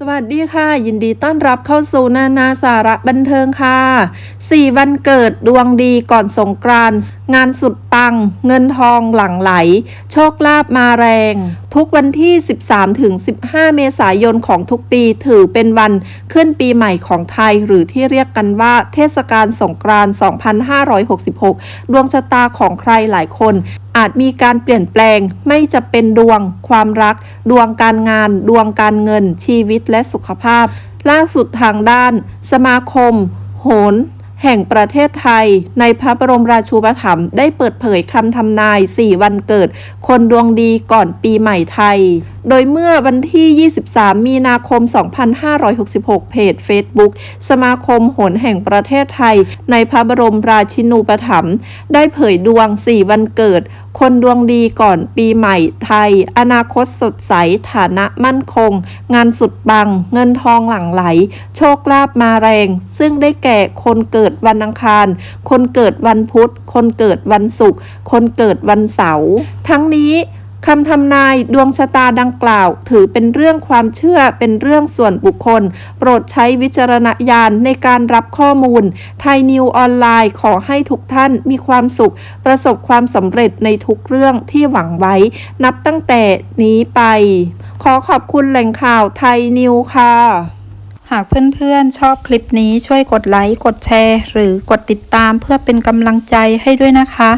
สวัสดีค่ะ ยินดีต้อนรับเข้าสู่นานาสาระบันเทิงค่ะ 4 วันเกิดดวงดีก่อนสงกรานต์งานสุดปัง เงินทองหลั่งไหล โชคลาภมาแรง ทุกวันที่ 13 ถึง 15 เมษายนของทุกปีถือเป็นวันขึ้นปีใหม่ของไทย หรือที่เรียกกันว่าเทศกาลสงกรานต์ 2566 ดวงชะตาของใครหลายคน อาจมีการเปลี่ยนแปลงไม่จะเป็นดวง ความรัก ดวงการงาน ดวงการเงิน ชีวิตและสุขภาพ ล่าสุดทางด้าน สมาคม โหนแห่งประเทศไทย ในพระบรมราชูปถัมภ์ได้เปิดเผยคำทำนาย 4 วันเกิด คนดวงดีก่อนปีใหม่ไทย โดยเมื่อวันที่ 23 มีนาคม 2566 เพจ Facebook สมาคมโหนแห่งประเทศไทย ในพระบรมราชินูปถัมภ์ได้เผยดวง 4 วันเกิด คนดวงดีก่อนปีใหม่ไทย อนาคตสดใส ฐานะมั่นคง งานสุดปัง เงินทองหลั่งไหล โชคลาภมาแรง ซึ่งได้แก่คนเกิดวันอังคาร คนเกิดวันพุธ คนเกิดวันศุกร์ คนเกิดวันเสาร์ ทั้งนี้ คำทำนายดวงชะตาดังกล่าว ถือเป็นเรื่องความเชื่อเป็นเรื่องส่วนบุคคล โปรดใช้วิจารณญาณในการรับข้อมูล ไทยนิวออนไลน์ขอให้ทุกท่านมีความสุข ประสบความสำเร็จในทุกเรื่องที่หวังไว้ นับตั้งแต่นี้ไป ขอขอบคุณแหล่งข่าวไทยนิวค่ะ หากเพื่อนๆชอบคลิปนี้ช่วยกดไลค์กดแชร์ หรือกดติดตามเพื่อเป็นกำลังใจให้ด้วยนะคะ